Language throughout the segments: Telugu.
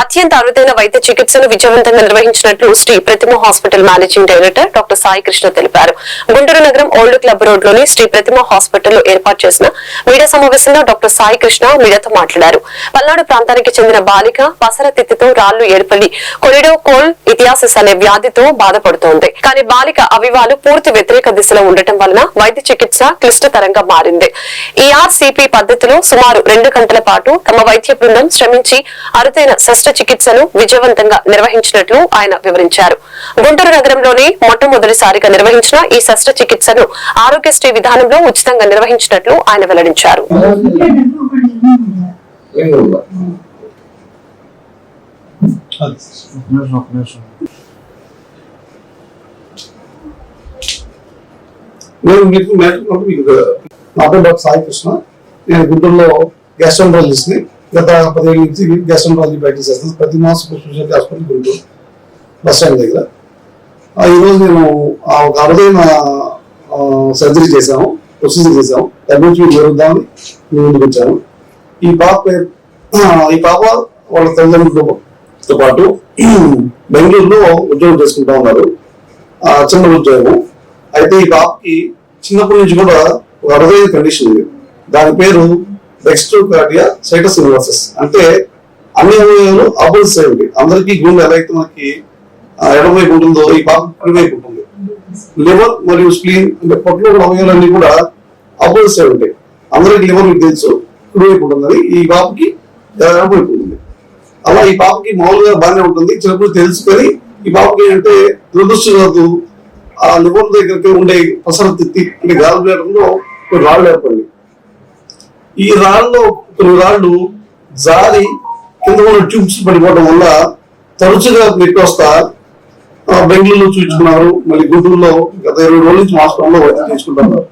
అత్యంత అరుదైన వైద్య చికిత్సను విజయవంతంగా నిర్వహించినట్లు Sri Prathima hospital managing director doctor Sai Krishna తెలిపారు. గుంటూరు నగరం ఓల్డ్ క్లబ్ రోడ్లోని శ్రీ ప్రతిమ హాస్పిటల్లో ఏర్పాటు చేసిన మీడియా సమావేశంలో డాక్టర్ సాయి కృష్ణ మీడియాతో మాట్లాడారు. పల్నాడు ప్రాంతానికి చెందిన బాలిక పసరతిత్తితో రాళ్ళు ఏర్పడి కొరిడో కోల్ ఇథియాసిస్ అనే వ్యాధితో బాధపడుతోంది. కానీ బాలిక అవివాలు పూర్తి వ్యతిరేక దిశలో ఉండటం వలన వైద్య చికిత్స క్లిష్టతరంగా మారింది. ఈఆర్సీపీ పద్ధతిలో సుమారు రెండు గంటల పాటు తమ వైద్య బృందం శ్రమించి అరుదైన శస్త్రచికిత్సను విజయవంతంగా నిర్వహించినట్లు ఆయన వివరించారు. గుంటూరు నగరంలోనే మొట్టమొదటిసారిగా నిర్వహించిన ఈ శస్త్రచికిత్సను ఆరోగ్యశ్రీ విధానంలో ఉచితంగా నిర్వహించినట్లు ఆయన వెల్లడించారు. నేను మీకు మేరకు మీకు నా పేరు డాక్టర్ సాయి కృష్ణ నేను గుంటూరులో గ్యాస్ట్రాలజిస్ట్ని గత పదిహేడు నుంచి గ్యాస్ట్రాంట్రాలజీ ప్రాక్టీస్ చేస్తాను ప్రతి మాసం speciality hospital Guntur bus stand దగ్గర. ఈరోజు నేను ఆ ఒక అరుదైన సర్జరీ చేశాము ప్రొసీజర్ చేశాము. దాని గురించి మీరు వివరిద్దామని మీ ముందుకు వచ్చాను ఈ పాప పేరు ఆ, ఈ పాప వాళ్ళ తల్లిదండ్రులతో పాటు బెంగళూరులో ఉద్యోగం చేసుకుంటా ఉన్నారు. చిన్న ఉద్యోగం అయితే ఈ పాపకి చిన్నప్పటి నుంచి కూడా ఒక అరుదైన కండిషన్ ఉంది దాని పేరు డెక్స్ట్రోకార్డియా సైటస్ ఇన్వర్సెస్ అంటే అన్ని అవయవాలు ఆపోజిట్ సైడ్ ఉంటాయి అందరికీ గుండె ఎలా అయితే మనకి ఎడమవైపు ఉంటుందో ఈ పాప కుడివైపు ఉంటుంది. లివర్ మరియు స్ప్లీన్ అంటే పొట్టలో అవయవాలన్నీ కూడా ఆపోజిట్ సైడ్ ఉంటాయి అందరికి లివర్ మీకు తెలుసు కుడివైపు ఉంటుంది ఈ పాపకి ఎడమవైపు ఉంటుంది. అలా ఈ పాపకి మామూలుగా బాగానే ఉంటుంది. చిన్నప్పుడు తెలుసుకొని ఈ పాపకి అంటే దురదృష్టవశాత్తు ఆ లివర్ దగ్గరికి ఉండే పసర తిత్తి అంటే గాలి బ్లాడర్లో రాళ్ళు ఈ రాళ్ళు కొన్ని రాళ్ళు జారి కింద ఉన్న ట్యూబ్స్ పడిపోవడం వల్ల తరచుగా నొప్పి వస్తా బెంగళూరులో చూపించుకున్నారు మళ్ళీ గుంటూరులో గత ఇరవై రోజుల నుంచి హాస్పిటల్లో వైద్యం చేసుకుంటున్నారు.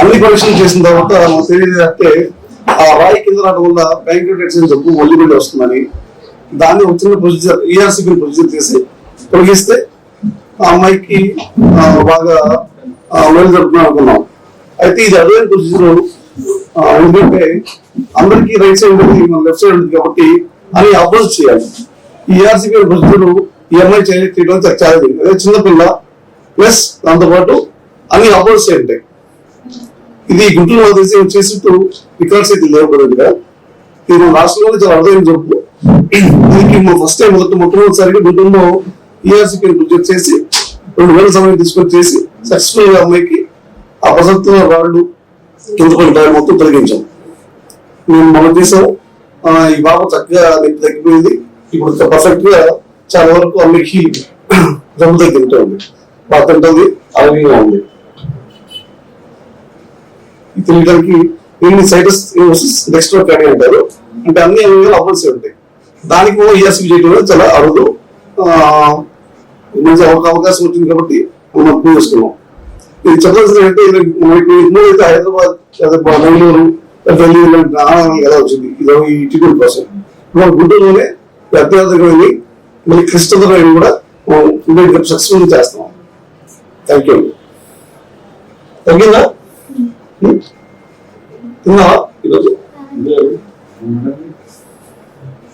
అన్ని పరీక్షలు చేసిన తర్వాత మాకు తెలియజేస్తే ఆ రాయి కింద రావడం వల్ల బ్యాంక్ జబ్బు ఒళ్ళు వస్తుందని దాన్ని వచ్చిన ప్రొసీజర్ ఈఆర్సీపీ ప్రొసీజర్ చేసి తొలగిస్తే ఆ అమ్మాయికి బాగా మేలు జరుపుతున్నాం అనుకున్నాం. అయితే ఇది అదే ప్రొసీజర్. ఎందుకంటే అందరికీ రైట్ సైడ్ ఉంటుంది మన లెఫ్ట్ సైడ్ ఉంటుంది కాబట్టి అని అపోజిట్ చేయాలి. ఈ ఈఆర్సీపీ వృద్ధులు ఈ అమ్మాయి చేయ- చేయడం అదే చిన్నపిల్ల ప్లస్ దాంతోపాటు అన్ని అపోజ్ చేయండి ఇది గుంటూరు దేశం చేసినట్టు రికార్డ్స్ అయితే లేవు కదా ఇది మన రాష్ట్రంలో చాలా అర్థమైన జబ్బు దీనికి ఫస్ట్ టైం మొదటి మొట్టమొదటిసారిగా గుంటూరులో ఈఆర్సీపీ గుర్తు చేసి రెండు వేల సమయం తీసుకొని చేసి సక్సెస్ఫుల్గా అమ్మాయికి ఆ ప్రసక్తిలో కింద పడిన రాళ్ళు మొత్తం తొలగించాం. మేము మన దేశం ఈ బాబు చక్కగా నొప్పి తగ్గిపోయింది ఇప్పుడు పర్ఫెక్ట్గా చాలా వరకు అమ్మాయికి జబ్బు తగ్గింటుంది బాగా తింటుంది ఆరోగ్యంగా ఉంది తినడానికి తెలియడానికి దీన్ని సైటస్ డెక్స్ట్రో క్యారీ అంటారు. అంటే అన్ని అవయవాలు అవ్వాల్సి ఉంటాయి. దానికి కూడా ఈఎస్పీ చేయడం చాలా అరుదు. మంచి అవకాశం వచ్చింది కాబట్టి మనం అప్రూవ్ ఇది చెప్పాల్సింది అంటే ఇది మనకి అయితే హైదరాబాద్ లేదా బెంగళూరు ఢిల్లీ ఇలాంటి ఆహారాలు ఎలా వచ్చింది? ఇది ఈ ట్రీట్మెంట్ కోసం. మన గుంటూరులోనే ఈ అత్యధికమైనవి మళ్ళీ క్లిష్టతరమైనవి కూడా మనం సక్సెస్ఫుల్ చేస్తాం. థ్యాంక్ యూ తగ్గిందా? తిన్నావా?